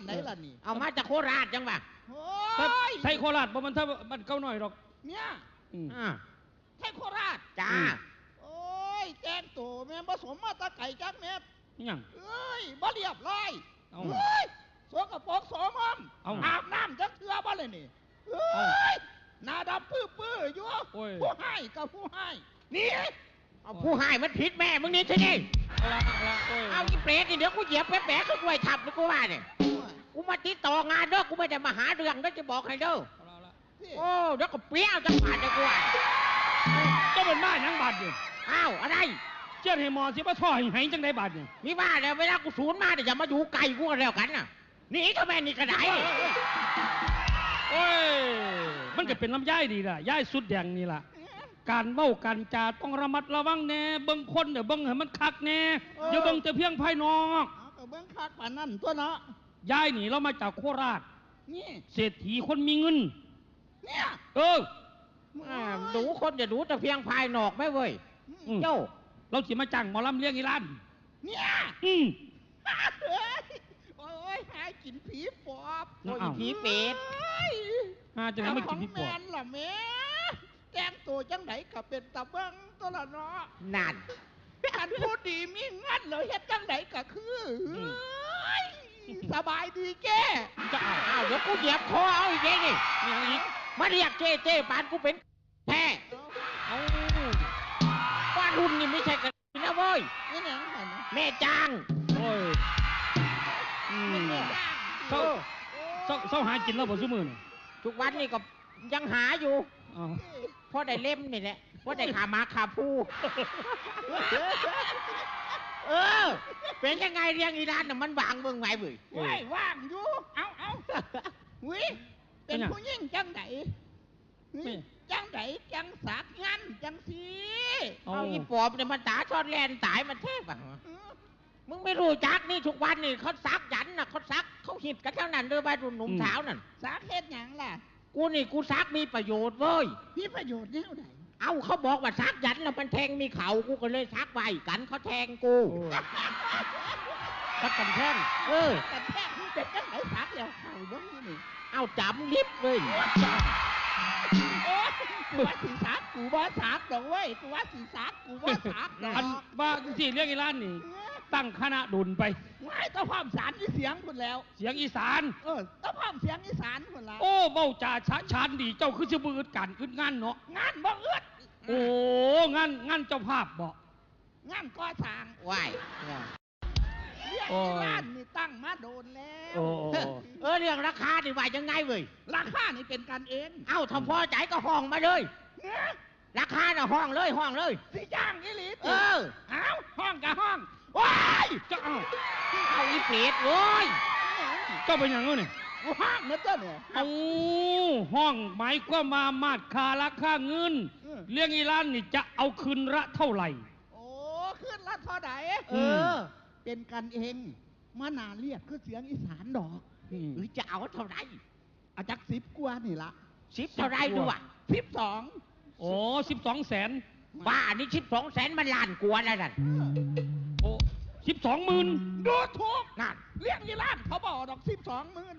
านไหนล่ะนี่ เอามาจากโคราชจังหวะโอ้ถ้ายไทยโคราชบ่มันถ้าบ้านเก่าหน่อยหรอกเนี่ยอืมอ่าไทยโคราช จ้าอืมโอ้ยแจ้งตัวแม่ผสมมาตะไก่จักแม่นี่หยัง เอ้ยบ่เรียบร้อยเอาเฮ้ยสกปรกโสมมเอาอาบน้ำจักเทือบ่เลยนี่เฮ้เอายหน้าดำปื้อๆอยู่โอ้ย ผู้ให้กับผู้ให้นี่เอาผู้ให้มันผิดแม่มึงนี่ที่นี่เอาละเอาละโอ้ยเอาอีเปรตนี่เดี๋ยวกูเหยียบแปะๆก็กล้วยทับเลยกูว่าเนี่ย กูมาติดต่องานเด้อกูไม่ได้มาหาเรื่องเด้อจะบอกให้เด้อเอาละเอาละนี่โอ้เดี๋ยวก็เปรี้ยวจังหวัดเลยกูว่าเจ้าเป็นบ้านหยังบาดอยู่อ้าวอะไร เจ้าให้หมอสิมาท่อให้ไหจังไดบาดนี่มีว่าแล้วเวลากูสูญมาเดี๋ยวจะมาอยู่ไกลกูกันแล้วกันน่ะหนี่ทำไมนี่กระไดโอ้ยมันก็เป็นลำย่ายดีล่ะย่ายสุดแดงนี่ล่ะ การเว้าการจาต้องระมัดระวังแน่เบิ่งคนเดี๋ยวเบิ่งให้มันคักแน่อย่าเบิ่งแต่เพียงภายนอก เอาก็เบิ่งคักปานนั้นตัวเนาะ ย่ายนี่เรามาจากโคราช นี่เศรษฐีคนมีเงิน เนี่ยเออ อ่าดูคนจะดูแต่เพียงภายนอกไหม่เว้ยอืม เจ้า เราสิมาจ้างหมอลำเลี้ยงอีหลานเนี่ยอืม เฮ้ยโอ้ยหากินผีปอบโอ้ยอ้าว ผีเปรตเฮ้ยอาจะได้มากินพี่ปแมอบนล่ะแม่แจ้งตัวจังไหนก็เป็นตะเบิงตัวละเนาะนั่น อันผู้ดีมีเงินเลยเฮ็ดจังไหนก็คือเฮ้ย สบายดีแกจะเอาอ้าวเดี๋ยวกูเหยียบคอเอาอีกเองนี่มีอะไรอีกมาเรียกเจ้เจ้ปานกูเป็นแท้เอาว่ารุ่นนี่ไม่ใช่กันนะเว้ยนี่แหละมันนะแม่จ้างโอ้ยอืมนี่เศร้าเศร้าเศร้าหากินแล้วบ่ซุมื้อนี่ทุกวันนี่ก็ยังหาอยู่เอาเพราะได้เล่มนี่แหละเพราะได้ขามาขาผู้ เออ เป็นยังไงเรียงอีรานน่ะมันวางเบิ่งไว้เว้ยโอ้ยว่างอยู่ เอาเอาวิเป็นผู้หญิงจังไหนวิจังไหนจังสักงันจังสีเอาเอาอีปอบเนี่ยมันตาชอดแลนตายมันเทพอะอืมมึงไม่รู้จักนี่ทุกวันนี่เขาซักยันน่ะเขาซักเขาหิดกันเท่านั้นเด้อบ้านรุ่นหนุ่มสาวนั่นสักเฮ็ดหยังล่ะ กูนี่กูซักมีประโยชน์เว้ยมีประโยชน์แนวไหน เอาเขาบอกว่าซักยันแล้วมันแทงมีเขากูก็เลยซักไว้กันเขาแทงกูโอ้ยทักกันแท่งเออแต่แท้ที่เป็นจังไหนสักแล้วเข่าเบ้างนี่นี่เอาจำลิบเลย โอ้ยกูว่าสีสักกูว่าสักดอกเว้ยกูว่าสีสักกูว่าสักดอกอันว่าสิเลี้ยงอีหลานนี่ ตั้งคณะดุลไป ไม่ต้องความสารที่เสียงคุณแล้ว เสียงอีสาน เออต้องความเสียงอีสานคุณแล้วโอ้เบ้าจ่าชะชานดีเจ้าคือสิบืดกันขึ้นงานเนาะงานบ่เอื้อดโอ้งานงานเจ้าภาพบ่งานก่อสร้างว้าย เรียกโอ้ยที่ร้านนี่ตั้งมาโดนแล้วโอ้โอ้เออเรื่องราคาดีว่ายังไงเว้ย ราคานี่เป็นกันเองเอ้าถ้าพอใจก็ห้องมาเลยเนี่ยราคาน่ะห้องเลยห้องเลย สิจ้างอีหลีเอติอเอาห้องกับห้องว้ายเจ้าเอ้าเอาอีเปรตเว้ยเจ้าเป็นหยังเอ้านี่กูห้องนะเจ้าเนี่ย เอาห้องหมายความมามาดคาราคาเงินเออเลี้ยงอีหลานนี่จะเอาคืนละเท่าไหร่ โอ้ขึ้นละเท่าไหนเออ เป็นกันเองมานาเรียกคือเสียงอีสานดอกอืม หรือจะเอาเท่าไหร่เอาจักสิบกว่านี่ละสิบเท่าไหร่ดูอะสิบสองโอ้สิบสองแสนบ้านี่สิบสองแสนมันล้านกว่าแล้วนั่นโอ้สิบสองหมื่นดูถูกนั่นเรียกยี่ล้านเขาบอกดอกสิบสองหมื่น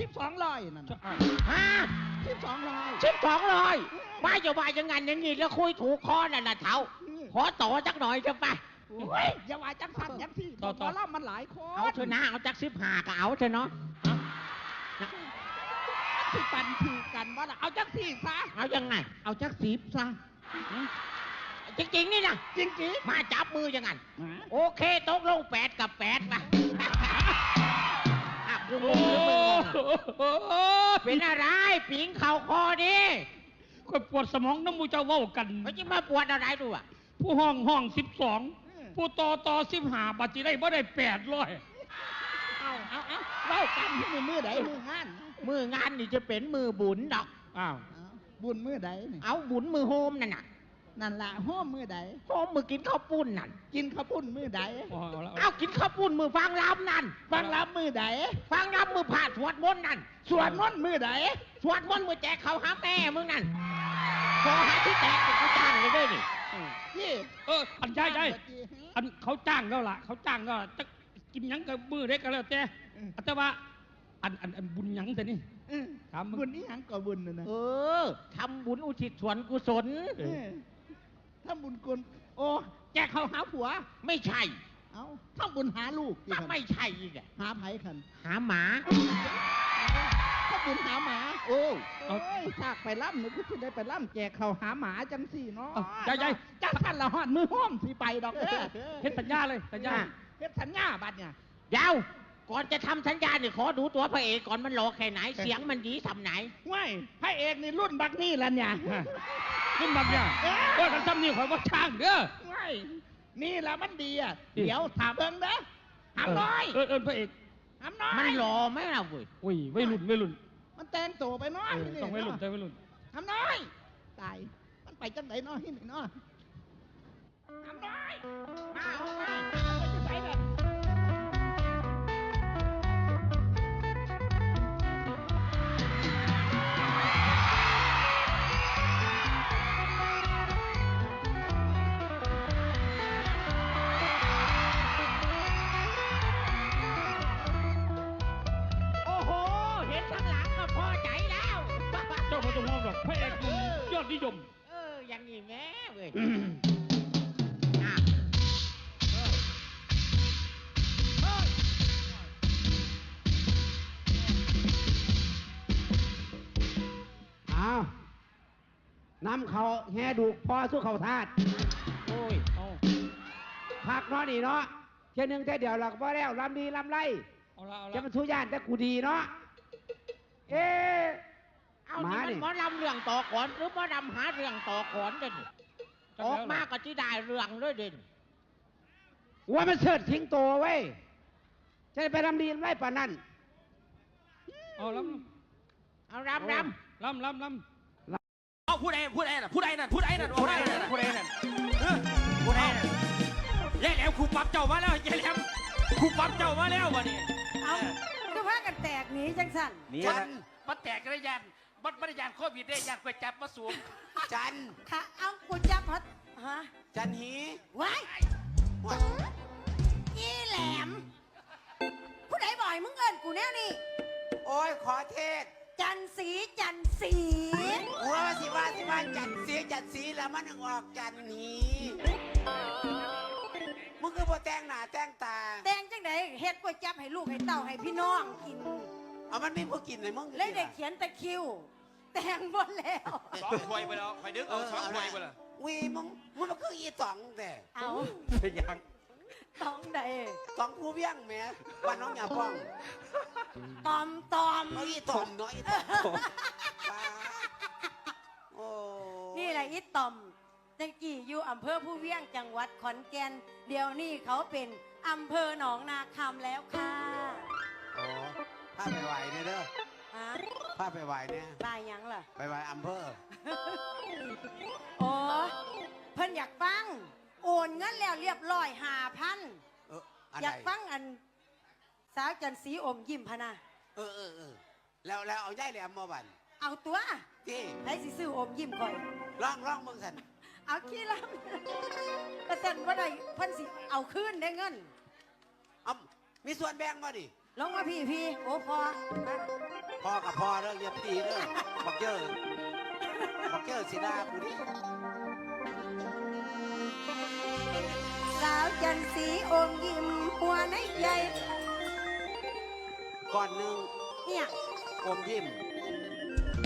สิบสองร้อยนั่นเจ้าเอ้าฮะสิบสองร้อย สิบสองร้อยไม่จะว่าอยังไงอย่างนี้แล้วคุยถูกคอนั่นน่ะเท้าขอต่อจักหน่อยจะไป โอ้ยอย่าว่าจังสั่นจังที่ต่อต่อแล้วมันหลายคนเอาเถอะนะเอาจักสิบห้าก็เอาเถอะเนาะสิปันคือกันว่าล่ะเอาจักสี่ซะเอายังไง เอาจักสิบซะจริงๆนี่นะจริงจริงมาจับมือยังไงๆโอเคตกลงแปดกับแปดมาอะกูงโอ้งหรือมึงงงโหอะเป็นอะไรปิงเข่าคอดิค่อยปวดสมองน้ำมูเจ้าเว้ากันมันจะมาปวดอะไรดูอะผู้ห้องห้องสิบสอง ผู้ต่อต่อสิบห้าบัตรที่ได้บ่ได้แปดร้อยเอาเอาเอาเล่ากันที่มือมือใดมืองาน มืองานนี่จะเป็นมือบุญดอกอ้าวเอาบุญมือใดนี่เอาบุญมือโฮมนั่นน่ะนั่นละห้อมมือใดโฮมมือกินข้าวปุ้นนั่นกินข้าวปุ้นมือใดเอาเอาละเอากินข้าวปุ้นมือฟังรำนั่นฟังรับมือใดฟังรำมือผ่าสวดมนต์นั่นสวดมนต์มือใดสวดมนต์มือแจกเขาวหาแม่มึงนั่นพอหาที่แตกกูจ้างเลยด้วยนี่ นี่เอออันใช่ใช่อันเขาจ้างแล้วล่ะ เขาจ้างก็จะกินหยังกับมือเล็กก็แล้วแต่อืม แต่ว่าอันอันอันบุญหยังแต่นี่เออถามมึงบุญนี้หังก็บุญนะนะเออทำบุญอุทิศส่วนกุศล เออเออถ้าบุญกุลโอ้แจกเขาหาผัว ไม่ใช่เอาถ้าบุญหาลูกอีกก็คันไม่ใช่อีกอะหาไผคันหาหมา ถ้าบุญหาหมา โอ้เอาโอ้ยถ้าไปล่ำหนูก็จะได้ไปล่ำแจกเขาหาหมาจังสี่เนาะเอายายยายจังท่านละหอดมือห้อมสิไปดอกเด้อเฮ็ดสัญญาเลยสัญญา เฮ็ดสัญญาบัดเนี่ยยาวก่อนจะทำสัญญาเนี่ยขอดูตัวพระเอกก่อนมันหล่อแค่ไหน เสียงมันดีสำไหน ว้ายพระเอกนี่รุ่นบักนี่ละเนี่ยฮะขึ้นบักเนี่ยเอ้ย ว่ากันซ้ำนี่ข่อยว่าช่างเด้อว้ายนี่ละมันดีอะอืมเดี๋ยวถามเบิ่งเด้อหามน้อยเออเออพระเอกหามน้อยมันหล่อไหมล่ะเว้ย อุ้ยวัยรุ่นวัยรุ่น มันแต่งตัวไปน้อยเออต้องวัยรุ่นต้องวัยรุ่นหามน้อย ตาย มันไปจังไหนน้อยนี่เนาะหามน้อย มาออกมาไป นิยม เออ อย่างนี้แม่เว้ยอืมอะเอานำเขาแห่ดูกพอสู้เขาทาดโอ้ยเอาพักเนาะนี่เนาะเท่ยหนึงเท่ยเดียวหลักพอแล้วลำดีลำไรเอาละเอาจะละมันสู้ย่านแต่กูดีเนาะเอ๊ะ เอาหมานี่นี่มันหมอลำเรื่องต่อขอนหรือหมอลำหาเรื่องต่อขอนเด่นออกมาก็ที่ได้เรื่องเลยเด่นว่ามันเสิร์ชทิ้งตัวไว้ยจะได้ไปลำดีลำไรป่านนั้นเอาลเอารำรำลำลำลำเอาผู้ใดผู้ใดน่ะผู้ใดน่ะผู้ใดน่ะผู้ใดน่ะผู้ใดน่ะเออผู้ใดน่ะยายแหลมครูปรับเจ้ามาแล้วยายแหลมครูปรับเจ้ามาแล้ววะนี่เอาก็พากันแตกหนีจังสั่นจันมันแตกกระยาน มันไม่ได้ยานโควิดได้ยานก๋วยจับมาสูงจันค่ะเอากูจับพัดฮะจันหีไว้อีแหลม ผู้ใดบ่อยมึงเอินกูแน่นี่ โอ้ยขอเทศ จันสีจันสีกูว่าสิว่าสิว่าจันสีจันสีแล้วมันออกจันหีมึงคือบ่แต่งหน้าแต่งตา แตงจังไดเฮ็ดก๋วยจับให้ลูกให้เต้าให้พี่น้องกิน เอามันมีผู้กินเลยมึงเลยได้เขียนตะคริว แต่งหมดแล้ว สองควยไปแล้วคอยดึกเอาสองควยไปแล้ววีมึงมึงมันคืออีตองแต่เอาเป็นยังต้องใดตองผู้เบี้ยงแหม่วันน้องอย่าป้องตอมตอมเอาอีตอมเนาะอีตอมป้าโอ้นี่แหละอีตอมจังกี่อยู่อำเภอผู้เวียงจังหวัดขอนแก่นเดี๋ยวนี้เขาเป็นอำเภอหนองนาคำแล้วค่ะ โอ้พาไปไหวเนี่ยเด้อ ฮะพาไปไหวเนี่ยลายหยังล่ะ ไปไหวอำเภอโอ้เพิ่นอยากฟัง โอนเงินแล้วเรียบร้อยหาพันเอออันอไหนยากฟังอัน สาวจันสีอมยิ้มพะนะเออเออเออแล้วแล้วเอาย่ายแหลมมาบันเอาตัวที่ให้สิซื้ออมยิ้มก่อนร่องร่องมึงสันเอาขี้ละกระสันว่าได้เพิ่นสิเอาคืนได้เงิน เอามีส่วนแบ่งมาดิลงมาพี่พี่โอ้พอมา พอกับพอเด้ออย่าตีเด้อบักเจอบักเจอสีดากูดิสาวจันสีอมยิ้มหัวในใหญ่ก่อนหนึ่งเนี่ยอมยิ้ม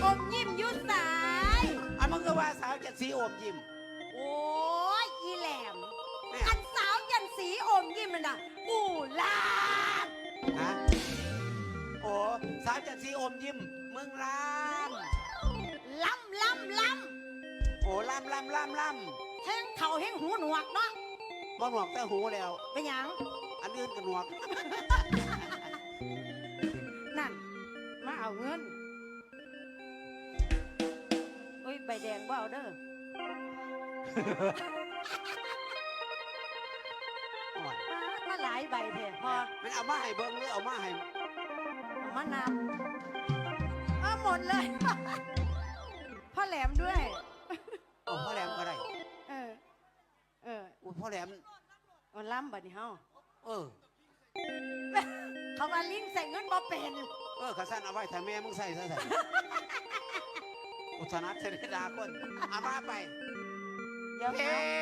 อมยิ้มอยุดสาย อันมึงก็ว่าสาวจะสีอมยิ้มโอ้ยอีแหลม แม่อันสาวจันสีอมยิ้มมันน่ะอูลาด ฮะโอ้ สาวจะสีอมยิ้มมึงลามล้ำล้ำล้โอ้ลามลามลามลามำแทงเข่าแห้งหูหนวกเนาะบ่หนวกแต่หูแล้ว เป็นหยังอันอื่นก็หนวก นั่น มาเอาเงินเอ้ยใบแดงบ่เอาเด้อโอ้ยมามาหลายใบเถอะพอมันเอามาให้เบิ่งหรือเอามาให้ เอามานำเอาหมดเลย พ่อแหลมด้วย เอาพ่อแหลมก็ได้เออ เอออุ้ยพ่อแหลมเอาล้ำบัดนี้เฮาเออ เขาว่าลิงใส่เงินบ่เป็นเออข้าสั้นเอาไว้ถ้าแม่มึงใส่ซะใส่อุทนัดเสด็จดาคนเอามาไป เดี๋ยว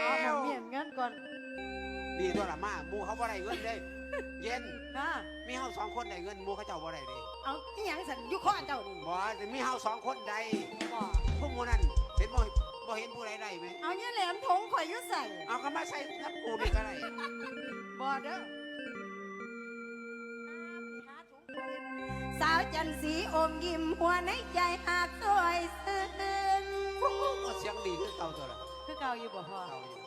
เอาเอาหมเมียนเงินก่อน ดีตัวละมาหมูเขาบ่ได้เงินเด้ เย็นนะมีเฮาสองคนได้เงินหมูเขาเจ้าบ่ได้เด้เอาอีหยังสันอยุข้อเจ้านี่บ่แต่มีเฮาสองคนได้บ่พวกหมูนั้นเห็นบ่บ่เห็นผู้ใดได้ไหมเอาเนี่ยแหลมทงข่อยอยุใส่เอาก็มาใส่กับกูนี่ก็ได้บ่เด้อสาวจันสีอมยิ้มหัวในใจหากสวยซึ้งก็เสียงดีคือเก่าตัวละคือเก่าอยู่บ่พ่อ เก่าอยู่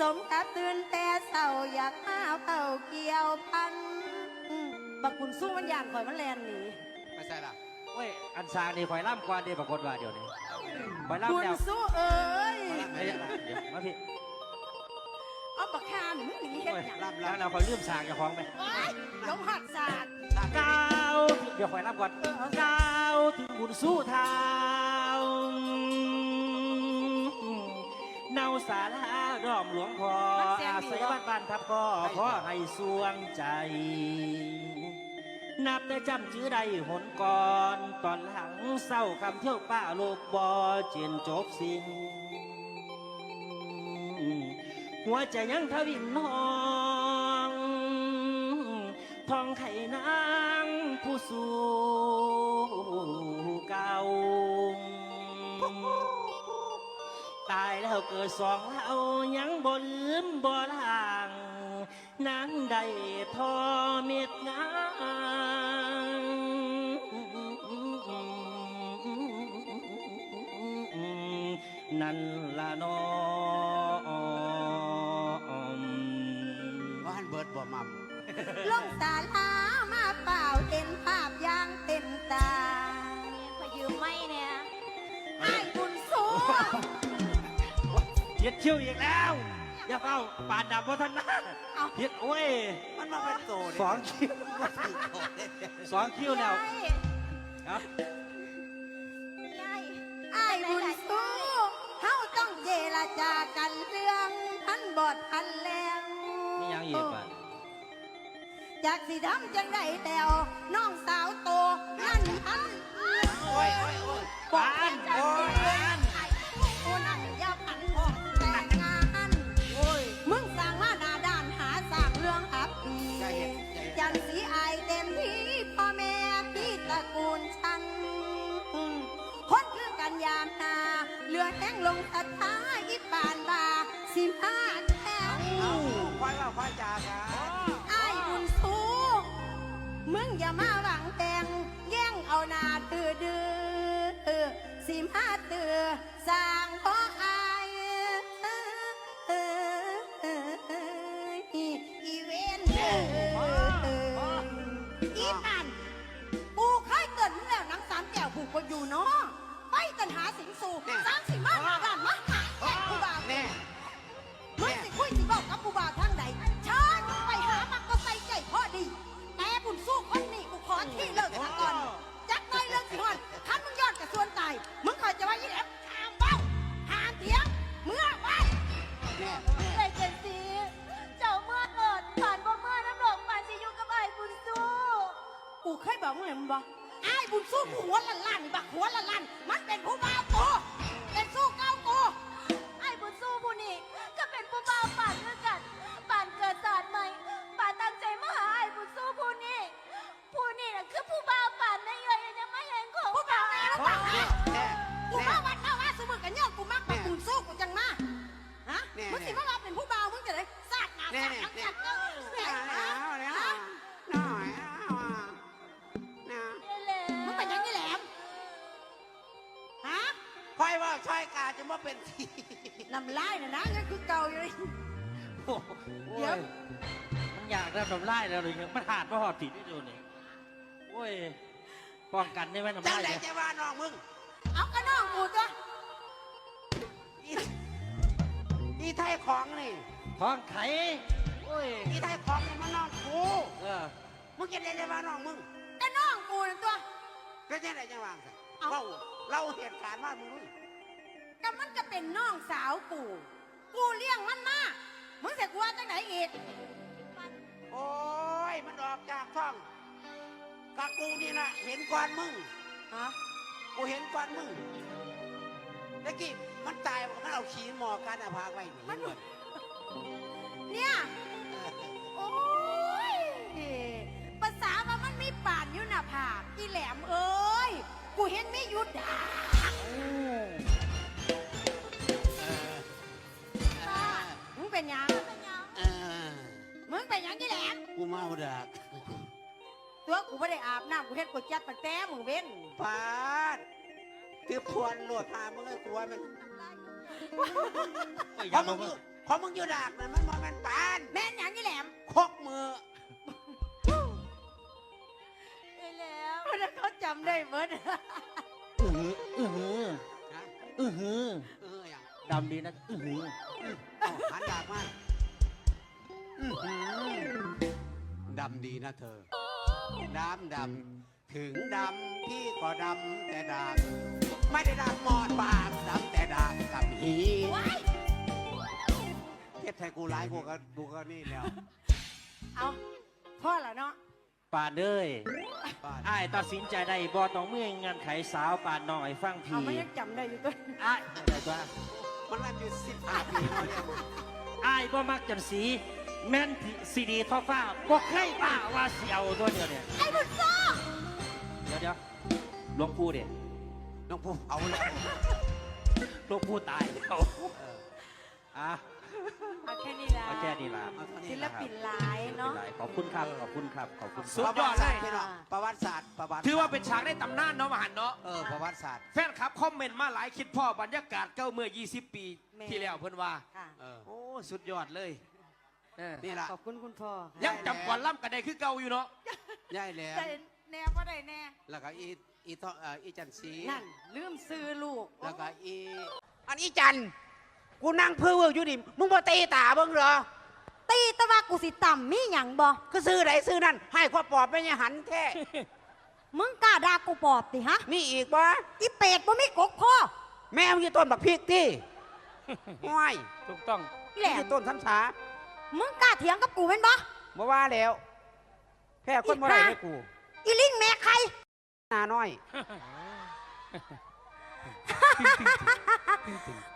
สมกับตื่นแต่เศร้าอยากหาเป่าเกี่ยวพันอืมบักคุณสู้มันยานข่อยมันแลนหนี ไม่ใช่ล่ะเว้ยอันซานี่ข่อยล่ำกว่าเดีปรากฏว่าเดี๋ยวนี้ข่อยคุล่ำณแล้วสู้เอ้ย เฮ้ยเดี๋ยวมาพี่เอาปากคาหนีมึงหนีเฮ็ดหยังลำแล้วลำเราข่อยลืมสากอย่าของไปโอ๊ยลงหัดสาด ก้าวเดี๋ยวข่อยล่ำก่อนก้าวถึงบุญสู้เท้าเสารารอมหลวงพ่ออาศัยวัดบ้านทับพ่อพ่อให้สวงใจ นับแต่จำชื่อใดหนก่อนตอนหลังเศร้าคำเที่ยวป้าโลกบอเจียนจบสิ้นหัวใจยังทวินนองทองไข่นางผู้สู่เตายแล้วเกิดสองเฮายังบ่ลืมบ่ลางนางใดทอเม็ดงามนั่นละนอมว่าหันเบิดบ่มัมลงสาลามาเปล่าเห็นภาพอย่างเต็มตาขอยืมไม่เนี่ยไอ้ายบุญสู้ เย็ดคิ้วอีกแล้ว อย่าเฝ้าปาดดับวัฒนาเอาเย็ดโอ้ย มันมาเป็นโตเด้สองคิ้ว มันถือโตเด้สองคิ้วแล้วเอายายไอ้ายบุญสู้เฮาต้องเจรจากันเรื่องพันบอดพันแรงมียังอีกป่ะจากสิทำจังไดแล้วน้องสาวโตนั่นพันโอ้ยโอ้ยโอ้ยปานโอ้ย แห้งลงศรัทธาอีบานบาสิมาแท้เอาควายว่าควายจากันอายบุญสูงมึงอย่ามาหวังแต่งแย่งเอาหนาตือดือสิมาตือสา กูมาวัดมาว่าสมมติกันย้อนกูมักบักบุญสู้กูจังมาฮะมึงสิมาว่าเป็นผู้เบามึงจะได้สาดหน้าแน่สาดแน่หลังแน่จัดเจ้าแหมเอาแล้วฮะหน่อยเอาอะนะแหละมึงเป็นยังนี้แหลมฮะควายว่าชายกาจะมาเป็นทีน้ำลายน่ะนะยังคือเก่าอยู่เลยโอ้โอ้ยมันอยากได้ทำลายแล้วเลยมันหาดมาหอดผิดที่ดูนี่โอ้ย ป้องกันได้ไหมทำจังลายไหนเนี่ยจะว่าน้องมึง เอากระน้องกูตัวอีอีไทยของนี่ท้องไข่โอ้ยอีไทยของนี่มันน้องกูเออมึงจะได้ได้ว่าน้องมึงกระน้องกูนั่นตัว ก็จะได้จังหวะสิเอาเราเราเหตุการณ์ว่ามึงรู้ก็มันจะเป็นน้องสาวกู กูเลี้ยงมันมามึงเสียกูว่าจังไหนอีก โอ้ยยมันออกจากท้อง กะกูนี่นะเห็นก่อนมึงฮะกูเห็นก่อนมึงตะกี้มันตายมันเอาขี้หมอกันอะพาไว้นี่มันเห็นบ่เนี่ย โอ้ยภาษาว่ามันมีป่านอยู่หน้าผากอีแหลมเอ้ย กูเห็นไม่หยุดดามึงเป็นหยังเออมึงเป็นหยังอีแหลม กูเมาดัก ตัวกูไม่ได้อาบน้ำกูเฮ็ดกูจัดตั้งแต่มึงเว้นปาดคือควรโหลดพามึงเลยกูว่ามันเพราะมึงอยู่เพราะมึงอยู่ดักนะมันมามันปานแม่นหยังอีแหลมคกมือไอ้แหลมเพราะนั้นเขาจำได้เบิดอือหืออือหือนะอือหือเอออย่างดำดีนะอือหือเอาหันดากมาอื้อหือดำดีนะเธอ ดำดำ ถึงดำพี่ก็ดำแต่ดำไม่ได้ดำหมอดปากดำแต่ดำกับหีเฮ็ดไทยกูร้ายกูก็กูก็นี่แล้วเอาพ่อละเนาะป่านเอ้ยบ้านอ้ายตัดสินใจได้บ่ต้องเมื่อยเงินไขสาวป่านน้องให้ฟังทีเอามันยังจำได้อยู่ตัวอ้ายได้ตัวมันรับอยู่สิบห้าปีมาเนี่ยอ้ายบ่มักจังสี แม่นสีดีท้อฟ้าบ่เคยป้าว่าสิเอาตัวเดียวเนี่ยไอ้บุญซ่าเดี๋ยวเดี๋ยวหลวงปู่เด็น้องผู้เอาแล้วหลวงปู่ตายแล้วเอออะเอาแค่นี้ละเอาแค่นี้ล่ะเอาเท่าศินี้ลละปินหลายเนาะขอบคุณครับขอบคุณครับขอบคุณสุดยอดเลยพี่น้องประวัติศาสตร์ประวัติถือว่าเป็นฉากได้ตำนานเนาะมหันเนาะเออประวัติศาสตร์แฟนคลับคอมเมนต์มาหลายคิดพ่อบรรยากาศเก่าเมื่อ 20 ปีที่แล้วเพิ่นว่าค่ะเออโอ้สุดยอดเลย เออนี่ล่ะขอบคุณคุณพ่อค่ะยังจำก่อนล่ำกันได้คือเก่าอยู่เนาะย่ายแหล้วได้แน่ว่าได้แน่แล้วก็อีอีทอเอ่ออีจันสีนั่นลืมซื้อลูกแล้วก็อีอันอีจันกูนั่งเพื่อเวออยู่นี่มึงบ่ตีตาเบิ่งเหรอตีแตะว่ากูสิต่ำมีหยังบ่ก็ซื้อไหนซื้อนั่นให้ข้อปอบไม่ยังหันแท้มึงกล้าด่ากูปอบติฮะมีอีกบ่อีเป็ดบ่มีกกพ่อแม่มึงอยู่ต้นบักพริกที่ห้วยถูกต้องอีแหลมึงอมยู่ต้นซ้ำสา มึงกล้าเถียงกับกูเป็นบ่บ่ว่าแล้ว แพ้คนบ่ได้เลยกูอีลิงแม่ใครหน้าน้อย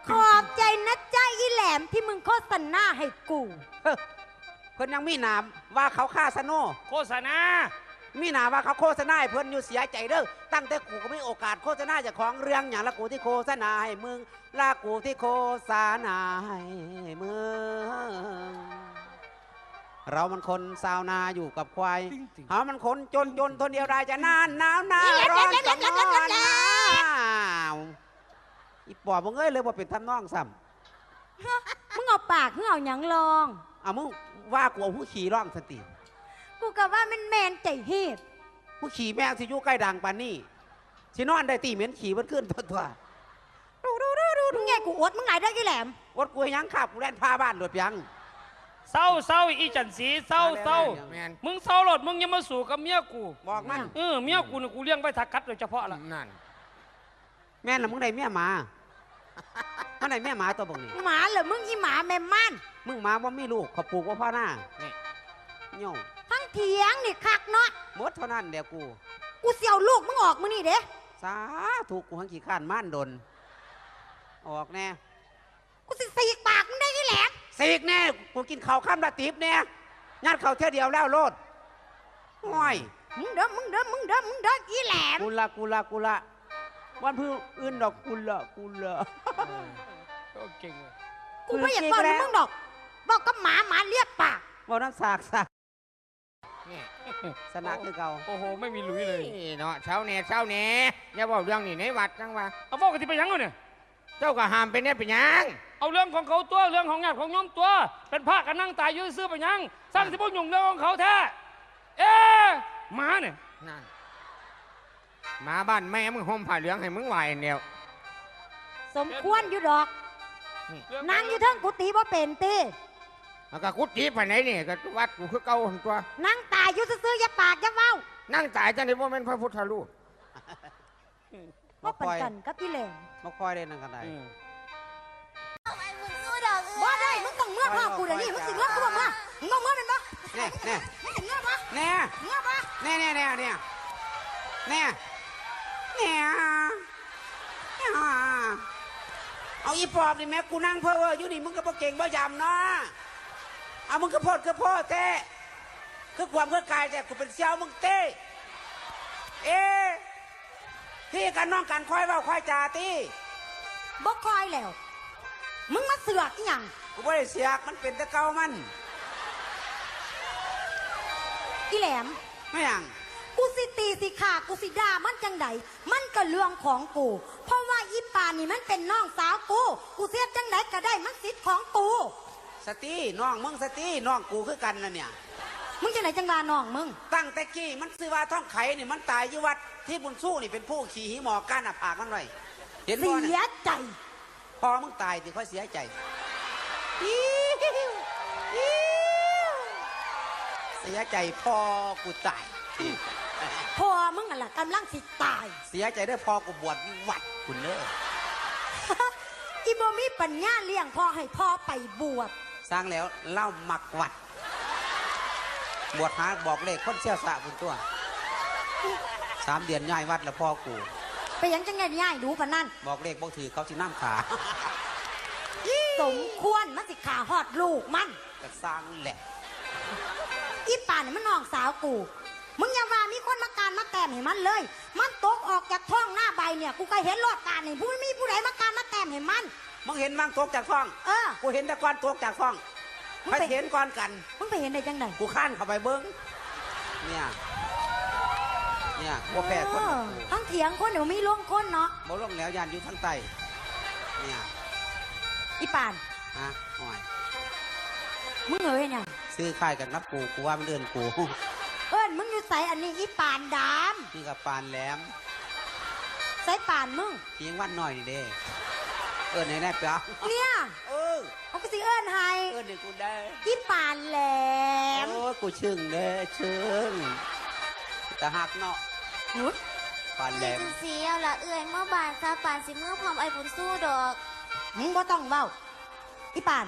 ขอบใจนะจ้าอีแหลมที่มึงโฆษณาให้กูเฮ้อเพิ่นยังมีหนามว่าเขาฆ่าสโนโฆษณา มีหนาว่าเขาโฆษณาให้เพิ่นอยู่เสียใจเด้อตั้งแต่กูก็ไม่โอกาสโฆษณาเจากของเรื่องอย่างละกูที่โฆษณาให้มึงละกูที่โฆษณาให้มึง เรามันคนสาวนาอยู่กับควายเฮามันคนจนจนทนเดียวได้จะนานหนาวหนาวร้อนจะนอนหนาวอีปอบมึงเอ้ยเลยว่าเป็นทำนองซ้มึงเอาปากมึงเอาหยังลองำเอามึงว่ากูเอาผู้ขี่ร้องสติกูก็ว่ามันแมนใจเฮ็ดผู้ขี่แม่งสิอยู่ใกล้ดังปานนี่สินอนได้ตีเหม็นขี่มันขึ้นตัวตัวมึงไงกูอดมึงไงได้ออีแหลมวดกูให้ยังขับกูแล่นพาบ้านหลดยัง เศร้าเศร้าอีจันสีเศร้าเศร้าแมนมึงเศร้ารถมึงอยังมาสู่กับเมียกูบอกมันเออเมียกูนี่กูเลี้ยงไว้ทักกัดโดยเฉพาะล่ะนั่นแม่นละมึงได้เมียหมามันได้เมียหมาตัวบอกนี่หมาเหรอมึงอีหมาแม่ม่านมึงหมาว่ามีลูกเขาปลูกว่าพ่อหน้าโย่ทั้งเถียงนี่คักเนาะหมดเท่านั้นเดี๋ยวกูกูเสียวลูกมึงออกมึงนี่เด้สาถูกกูหังขี้ข้านม่านดน ออกแน่กูสิสีกปากมึงได้อีแหลม สีกแน่กูกินข้าวข้ามละติบเนี่ยงัดข้าวเท่าเดียวแล้วโลดห้อยมึงเด้อมึงเด้อมึงเด้อมึงเด้ออีแหลมกุละกุละกุละวันพื้นอื่นดอกกุละกุละโอเก่งเลยกูไม่อยากบอกมึงดอกบอกกับหมาหมาเรียกปากบอกน้ำสากสากสนักคือเก่าโอ้โหไม่มีหลุยเลยนี่เนาะเช้าเน่เช้าเน่อย่าบอกเรื่องนี่ในวัดจังวะเอาบอกกันที่ไปยังเอาเนี่ย เจ้าก็ห้ามไปเนี่ยเป็นหยังเอาเรื่องของเขาตัวเรื่องของญาติของโยมตัว เป็นพระกันนั่งตายอยืดซื้อไปยังสร้างที่พวกยุ่งเรื่องของเขาแท้เอ๊ะหมาเนี่ยนั่นหมาบ้านแม่มึงห่มผ้าเหลืองให้มึงไหวเดียวสมควรอยู่ดอกเรื่องนางอยู่เทิงกุฏิบ่เป็นตีแล้วก็กุฏิไปไหนนี่ก็วัดกูคือเก่าหั่นตัวนางตายอยู่ซื่อๆอย่าปากอย่าเว้า นั่งตายจังได้บ่แม่นพระพุทธรูป บ่ปันกันกับอีแหลมมาคอยได้นั่งกันได้อืมไอ้บุญสู้ดอกเอ้ยบ่ได้มึงต้องเมื่อพ่อกูเดี๋ยวนี้มึงสิเมื่อกูบ่เมื่อมึงบ่เมื่อเป็นบ่แน่แน่มึงสิเมื่อบ่แน่เงียบปะแน่แน่แน่แน่แน่แน่แน่เอาอีปอบนี่แม่กูนั่งเพ้อเว้ออยู่นี่มึงก็บ่เก่งบ่ยำเนาะเอามึงก็โพดก็โพดเต้คือความคือกายแต่กูเป็นเซียวมึงเต้เอ๊ะ พี่กันน้องกันคอยเว้าคอยจาตีบ่คอยแล้ว มึงมาเสือกอีหยังกูไม่ได้เสียกมันเป็นแต่เก่ามันอีแหลม ไม่หยังกูสิตีสิขากูสิด่ามันจังใดมันก็เรื่องของกู เพราะว่าอีปานนี่มันเป็นน้องสาวกู กูเสียจังใดก็ได้มันสิทธิ์ของกู สติน้องมึงสติน้องกูคือกันนะเนี่ย มึงจะไหนจังว่าน้องมึง ตั้งแต่กี้มันซื้อว่าท่องไข่นี่มันตายอยู่วัด ที่บุญสู้นี่เป็นผู้ขี่หิหมอก้านอาผากมันไว้เห็นเสีบ่ยเนี่ยใจพอมึงตายถึงค่อยเสียใจ อิ๊วอิ๊วเสียใจพอกูตาย พอมึงอะล่ะกำลังสิตาย เสียใจเด้อพอกูบวชวิวัดคุณเด้ออีโบมีปัญญาเลี้ยงพ่อให้พ่อไปบวชสร้างแล้วเล่ามักวัด บวชหาบอกเลขคนเชี่ยวสะคุณตัว สามเดือนย้ายวัดแล้วพ่อกูไปหยังจังไงง่ายดูปะนั่นบอกเลขบอกถือเขาสิน้ำขาสมควรมันสิขาหอดลูกมันก็สร้างแหละอีป่านนี่มันน้องสาวกู มึงอย่าว่ามีคนมาการมาแต้มให้มันเลย มันตกออกจากท้องหน้าใบเนี่ย กูก็เห็นรอดการนี่ผู้มีผู้ใดมาการมาแต้มให้มัน มึงเห็นบางตกจากฟ้องเออ กูเห็นแต่ก้อนตกจากฟ้องมึงไปไปเห็นก้อนกัน มึงไปเห็นได้จังไดกูข้านเข้าไปเบิ้งเนี่ย เนี่ยกูแพ้คนเออทั้งเถียงคนเดี๋ยวมีล่วงคนเนาะบ่ลงแล้วยานอยู่ทั้งใต้เนี่ยอีป่านฮะหน่อยมึงเอ้ยเนี่ยซื้อค่ายกันกับกูกูว่ามันเดินกูเอิ้นมึงอยู่ใส่อันนี้อีป่านดามนี่กับปานแหลมใส่ป่านมึงเพียงวันหน่อยนี่เด้เออไหนแน่เปล่าเนี่ยเออเขาก็สิเอิ้นให้เออเดี๋ยวกูได้อีป่านแหลมโอ้ยกูชึ่งเด้ชึ่งแต่หักเนาะ หนุดปานแหลมจังสีเอาละเอื่อยเมื่อบานซาปานสิเมื่อพร้อมไอ้บุญสู้ดอกมึงบ่ต้องเว้าอีป่าน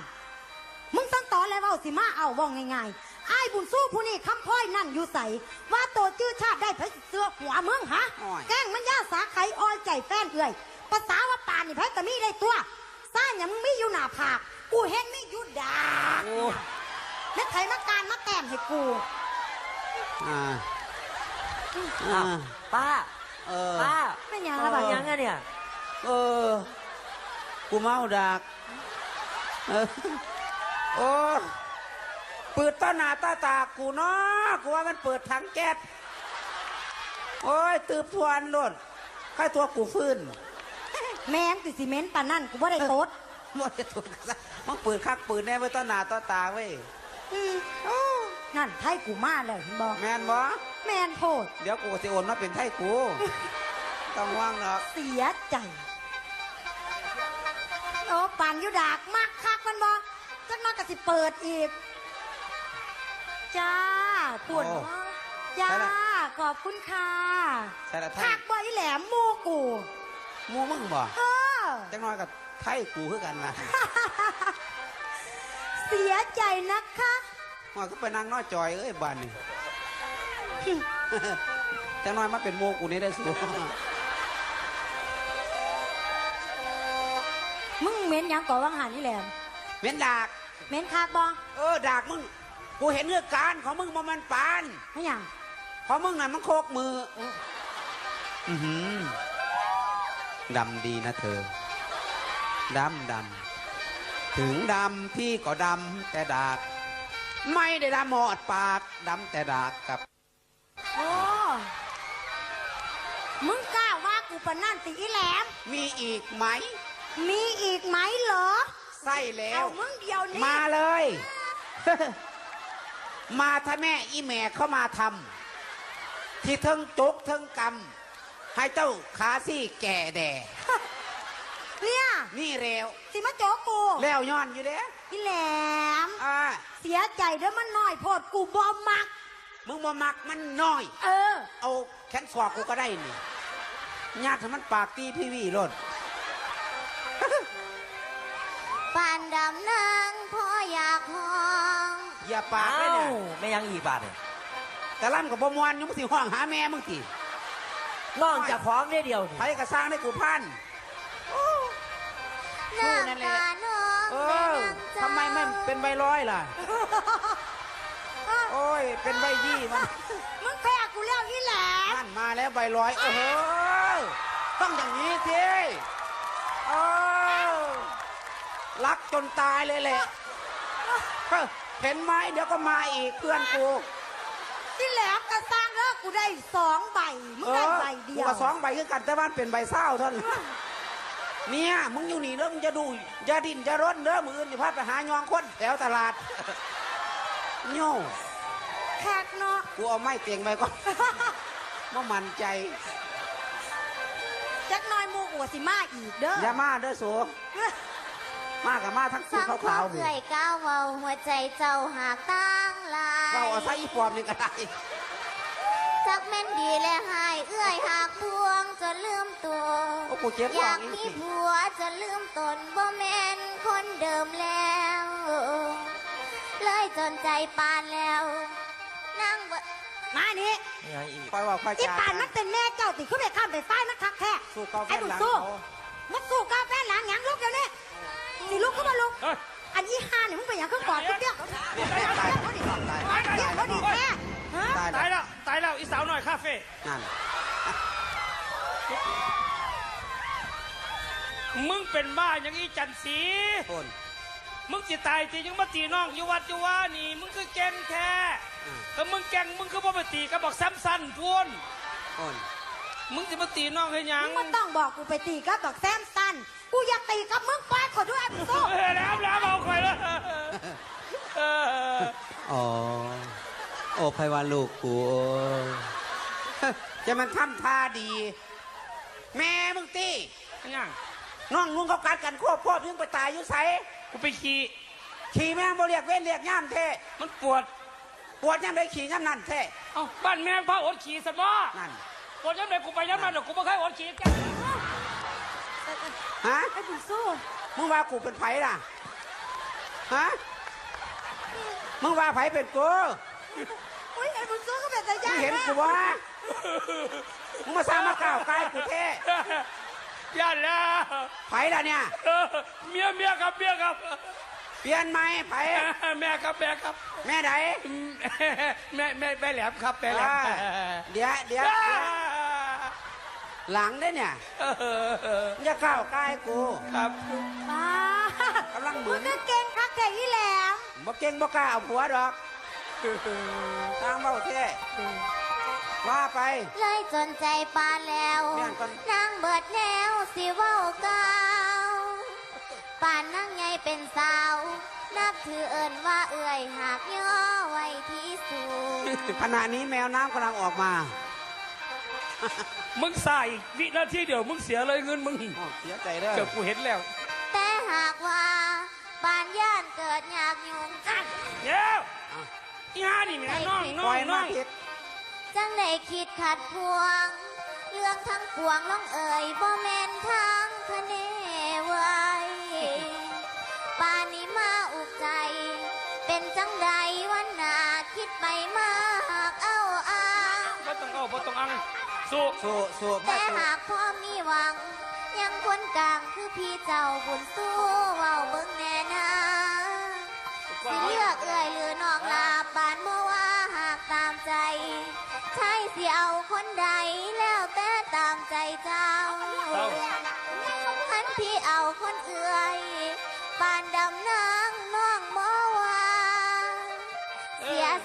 มึงต้องตอนแล้วเว้าสิมาเอาว่องง่ายๆอ้ายบุญสู้ผู้นี้คำพ้อยนั่นอยู่ใสว่าโตจื้อชาติได้ไผสิเสือหัวมึงฮะโอ้ยแกล้งมันย่าสาไขอ้อยใจแฟนเอื่อยภาษาว่าป่านนี่ไผก็มีได้ตัวซ่านอย่างมึงมีอยู่หน้าผากกูเห็นมีอยู่ดากโอ้แล้วไผมาการมาแต้มให้กูอ่าอ่า ป้า เออ ป้าไม่หยังป้าละบัดยังไงเนี่ย เออ กูเมาดักเออโอ้เปิดต้าหน้าตาตากูเนาะกูว่ามันเปิดถังแก๊สโอ้ยตืบทวนโลดใครตัวกูฟื้นแม่งติซีเมนต์ปานนั่นกูบ่ได้โตดหมดจะถูกซะมันเปิดคักปืนแน่ไว้ต้าหน้าต้าตาเว้ยอืม โอ้ นั่นไทยกูมาแล้วเห็นบ่แมนบ่แมนโพดเดี๋ยวกูก็สิโอนมาเป็นไทยกูต้องว่างหรอกเสียใจโอ้ปานอยุดากมากคักมันบอจักหน้อยก็สิเปิดอีก จ้าปวดโอ้จ้าใช่ละขอบคุณค่ะใช่ละไทคัยกบ่อีแหลมหมูกูหมูมึงบ่เออจังน้อยกับไทยกูคือกันนะเสียใจนะคะ ว่าก็ไปนั่งน้อยจอยเอ้ยบ้านนี่จังน้อยมาเป็นโมกูนี่ได้สูมึงเหม็นหยังก่อวังหันนี่แหลมเว้นดาก เหม็นคักบ่เออดากมึง กูเห็นเรื่องการของมึงบ่แมันปานไม่หยังของมึงน่ะมันโคกมือ อือหือดำดีนะเธอ ดำดำ ถึงดำพี่ก็ดำแต่ดาก ไม่ได้ดำหมอดปากดำแต่ดากกับ โอ้ มึงกล้าว่ากูปานนั่นติอีแหลม มีอีกไหม มีอีกไหมเหรอไส้แล้เอาว มึงเดียวนี้ มาเลย มาถ้าแม่อีแม่เข้ามาทำที่เทิงจุกเทิงกำให้เจ้าขาซี่แก่แด่ เนี่ยนี่เร็วสิมาโจกกูแล้วย้อนอยู่เด้พี่แหลม อ่าเสียใจเด้อมันน้อยโพดกูบอมัก มึงบ่มักมันน้อย เออ เอาแขนสอกกูก็ได้นี่ญาติให้มันปากตีพี่วีรถปานดำนางพ่ออยากห้อง อย่าปากอ้าเลยเนี่วยไม่ยังอีกบาทเนี่ยแต่ล่ำกับบ่มวนอยังมึงสิห้องหาแม่มึงสิน้องจะของได้เดียวไผกระสร้างได้กูพัน หน้านั่นแหละตาน้องเอแม่อนางจ้าทำไมไม่เป็นใบร้อยล่ะ โอ้ย เป็นใบยี่มัน มึงแพ้กูแล้วอีแหลมนั่นมาแล้วใบร้อยโอ้โหต้องอย่างนี้สิเออรักจนตายเลยแหละเฮ้ยเห็นไหมเดี๋ยวก็มาอีกเพื่อนกูอีแหลมกระซังเลิกกูได้สองใบมึงได้ใบเดีกูยวก็สองใบคือกันแต่ว่ามันเป็นใบเศร้าเท่านน เนี่ยมึงอยู่นี่แล้วมึงจะดูอย่าดิ้นอย่าร้นเด้อมืออื่นจะพาไปหายองคนแถวตลาดโย่แขกเนาะกูเอาไม้เตียงไปก่อนมามั่นใจจักหน้อยหมูกูสิมาอีกเด้ออย่ามาเด้อสูมากับมาทั้งสูสังขาวควาขาวมๆนี่เอื่อยก้าวเว้าหัวใจเจ้าหากตั้งหลายเราเอาใส่อีปอบนี่ก็ได้จักแม่นดีและหายเอื้อยหากพวงจนลืมตัวโอ้ กูเจ็บอหลัยางกอีมีสิผัวจะลืมตนบ่แม่นคนเดิมแล้ว เลยจนใจปานแล้ว นั่งเบดมานี่คอยว่าคอยอีจาปานมันเป็นแม่เจ้าติขึ้นไปข้ามไปฟ้ายมันคักแท้สู้เขาแฟไอ้นบุญหลังสู้เขามันสู้กาแฟหลังหยังลุกเดี๋ยวนี้สิลุกขึ้นมาลุกเฮ้ย อันยี่ห้าเนี่ยมึงไปหยังขึ้นก่อนกูเตี้ยตายเขาดิตายเตี้ยเขาดิแท้ฮะตายตายแล้วตายแล้วอีสาวหน่อยคาเฟ่นั่น มึงเป็นบ้าอย่างอีจันสีคนมึงสิตายสิยังมาตีน้องอยู่วัดอยู่ว่านี่มึงคือแกงแท้ถ้ามึงแกงมึงคือบ่ไปตีก็บอกซ้ำสั้นพูนคนมึงสิมาตีน้องให้หยัมึงงมันต้องบอกกูไปตีกับดอกแซมสันกูอยากตีกับมึงปาดขอด้วยไอ้บุญสู้เออแล้วแล้วเอาคอยแล้วเอออ๋อโอ้ไพวันลูกกูโอ้ยจะมันทำท่าดี แม่มึงตียัง น้องลุงเขากัดกันควบควบยังไปตายอยู่ไสกูไปขี่ขี่แม่งบ่เรียกเว้นเรียกย่ามเท่มันปวดปวดย่ำได้ขี่ย่ำนั่นเท่เอ้าบ้านแม่งพาอดขี่สมอนั่นปวดยังไงกูไปยังนั่นเดี๋ยวกูไม่เคยอดขี่แกฮะไอ้บุญสู้มึงว่ากูเป็นไผล่ะฮะมึงว่าไผเป็นกูอุ้ยไอ้บุญสู้ก็เป็นตามึยางกเห็นกูวะมึงมาสร้างมาก้าวกายกูเท่ ย่านแล้วไผล่ะเนี่ย เออเมียเมียครับเมียครับ เปลี่ยนไหมไผแม่ครับแม่ครับ แม่ไหนแม่แม่แม่แหลมครับแม่แหลมอ่าเดี๋ยวเดี๋ยวเดี๋ยวหลังได้เนี่ยมึงจะก้าวกายกูครับมากำลังหมุมึนงก็เก่งคักแก่อีแหลมบ่เก่งบ่กล้าเอาผัวดอกทางเบ้าเท่ ว่าไป เลยจนใจปานแล้วแม่นก่อนนั่งเบิดแนวสิเว้าเก่าป่านนั่งไงเป็นสาว นับถือเอินว่าเอื่อยหากย่อไว้ที่สูง ขณะนี้แมวน้ำกำลังออกมามึงใส่วินาทีเดียวมึงเสียเลยเงินมึงอ้าวเสียใจเด้อเกือบกูเห็นแล้วแต่หากว่าปานย่านเกิดอยากยุ่งกันเดี๋ยวอีห่านี่แม่น้องน้ปอล่งอยน้มาองคิด จังได้คิดขัดพวง เรื่องทั้งปวงน้องเอ่ยบ่แม่นทางคะเนไว้ป่านนี้มาอุกใจ เป็นจังใดวันหนาคิดไปมากเอาอางบ่ต้องเอาบ่ต้องอังสู้สู้สู้มาแต่สู้หากพ่อมีหวัง ยังคนกลางคือพี่เจ้าบุญสู้เว้าเบิ่งแน่นาสิเลือกเอ่ยหรือน้องลาป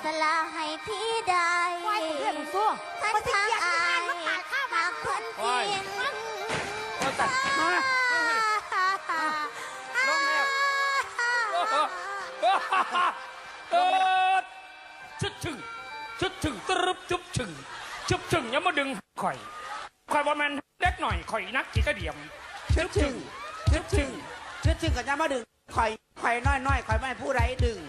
สียสละให้พี่ได้ไว้กูเพื่อนบุญสู้ท่านมันสิทางเกลียดอายมันปาดข้าวมาหากคนจริงโอ้ตัดมาลงแล้วเออชุดชึงชุดชึงตรึบจุบชึงจุบชึงอย่ามาดึงข่อยข่อยว่ามันเล็กหน่อยข่อยนักขี่กระเดียมชึดชึงชึดชึงชึดชึงกับยามาดึงข่อยข่อยน้อยน้อยข่อยไม่ให้ผู้ใดดึง